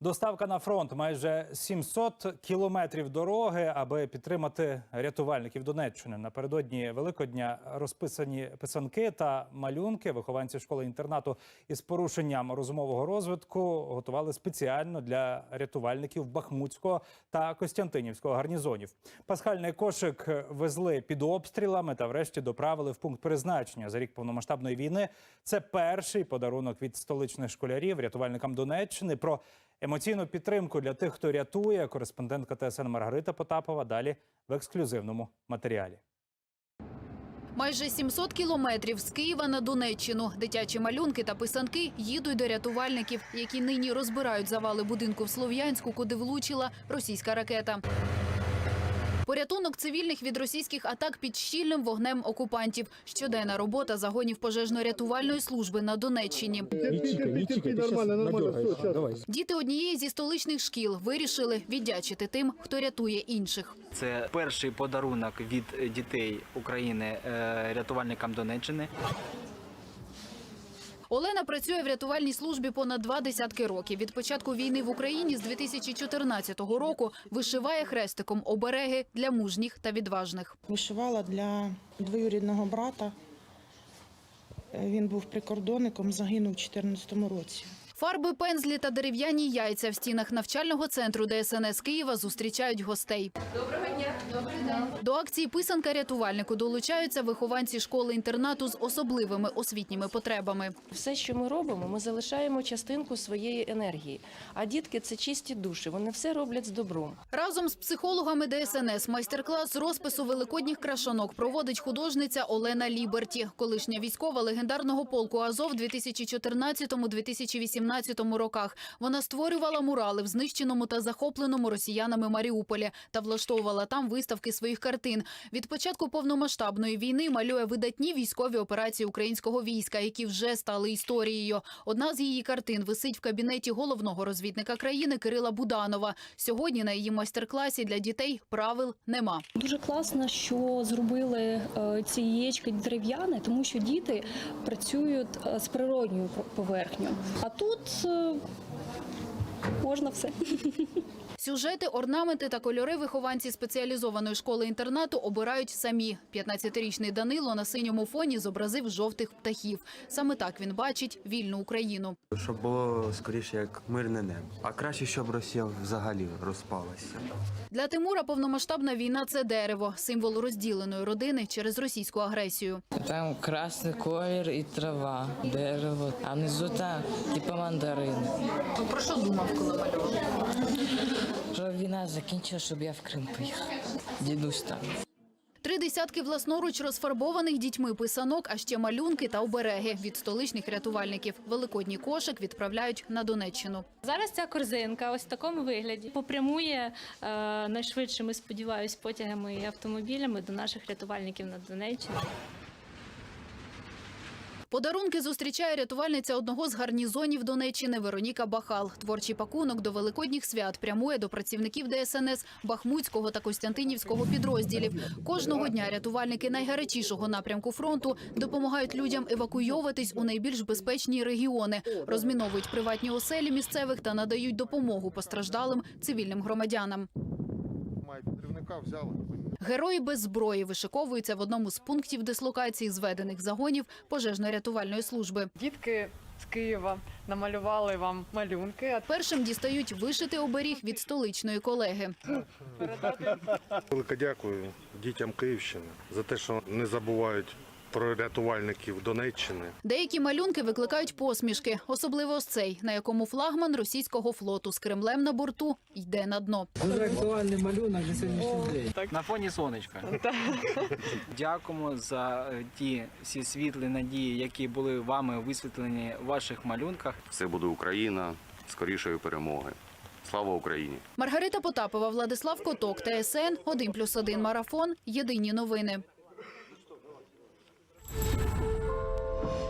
Доставка на фронт майже 700 кілометрів дороги, аби підтримати рятувальників Донеччини. Напередодні Великодня розписані писанки та малюнки. Вихованці школи інтернату із порушенням розумового розвитку готували спеціально для рятувальників Бахмутського та Костянтинівського гарнізонів. Пасхальний кошик везли під обстрілами та, врешті, доправили в пункт призначення за рік повномасштабної війни. Це перший подарунок від столичних школярів рятувальникам Донеччини. Про Емоційну підтримку для тих, хто рятує, кореспондентка ТСН Маргарита Потапова далі в ексклюзивному матеріалі. Майже 700 кілометрів з Києва на Донеччину. Дитячі малюнки та писанки їдуть до рятувальників, які нині розбирають завали будинку в Слов'янську, куди влучила російська ракета. Порятунок цивільних від російських атак під щільним вогнем окупантів. Щоденна робота загонів пожежно-рятувальної служби на Донеччині. Діти однієї зі столичних шкіл вирішили віддячити тим, хто рятує інших. Це перший подарунок від дітей України е, рятувальникам Донеччини. Олена працює в рятувальній службі понад два десятки років. Від початку війни в Україні з 2014 року вишиває хрестиком обереги для мужніх та відважних. Вишивала для двоюрідного брата. Він був прикордонником, загинув у 2014 році. Фарби, пензлі та дерев'яні яйця в стінах навчального центру ДСНС Києва зустрічають гостей. Доброго дня. Добрий день. До акції писанка рятувальнику долучаються вихованці школи-інтернату з особливими освітніми потребами. Все, що ми робимо, ми залишаємо частинку своєї енергії. А дітки це чисті душі. Вони все роблять з добром. Разом з психологами ДСНС майстер-клас розпису великодніх крашанок проводить художниця Олена Ліберті, колишня військова легендарного полку Азов 2014-2018 роках. Вона створювала мурали в знищеному та захопленому росіянами Маріуполі та влаштовувала там виставки своїх картин. Від початку повномасштабної війни малює видатні військові операції українського війська, які вже стали історією. Одна з її картин висить в кабінеті головного розвідника країни Кирила Буданова. Сьогодні на її майстер-класі для дітей правил нема. Дуже класно, що зробили е, ці яєчки дерев'яне, тому що діти працюють е, з природньою поверхнею. А тут е, можна все. Сюжети, орнаменти та кольори вихованці спеціалізованої школи-інтернату обирають самі. 15-річний Данило на синьому фоні зобразив жовтих птахів. Саме так він бачить вільну Україну. Щоб було скоріше як мирне небо. А краще, щоб Росія взагалі розпалася. Для Тимура повномасштабна війна це дерево, символ розділеної родини через російську агресію. Там красний колір і трава, дерево, а внизу там типу мандарини. Про що думав, коли малював? Щоб війна закінчила, щоб я в Крим поїхав. Дідусь там. Три десятки власноруч розфарбованих дітьми писанок, а ще малюнки та обереги від столичних рятувальників. Великодній кошик відправляють на Донеччину. Зараз ця корзинка ось в такому вигляді попрямує е, найшвидшими, сподіваюсь, потягами і автомобілями до наших рятувальників на Донеччині. Подарунки зустрічає рятувальниця одного з гарнізонів Донеччини Вероніка Бахал. Творчий пакунок до великодніх свят прямує до працівників ДСНС Бахмутського та Костянтинівського підрозділів. Кожного дня рятувальники найгарячішого напрямку фронту допомагають людям евакуйовуватись у найбільш безпечні регіони, розміновують приватні оселі місцевих та надають допомогу постраждалим цивільним громадянам. Має підривника взяли. Герої без зброї вишиковуються в одному з пунктів дислокації зведених загонів пожежно-рятувальної служби. Дітки з Києва намалювали вам малюнки. А Першим дістають вишити оберіг від столичної колеги. Велике дякую дітям Київщини за те, що не забувають про рятувальників Донеччини. Деякі малюнки викликають посмішки, особливо ось цей, на якому флагман російського флоту з Кремлем на борту йде на дно. Дуже актуальний малюнок на сьогоднішній день. На фоні сонечка. Дякуємо за е, ті всі світлі надії, які були вами висвітлені в ваших малюнках. Все буде Україна, скорішої перемоги. Слава Україні! Маргарита Потапова, Владислав Коток, ТСН 1+,1 Марафон. Єдині новини.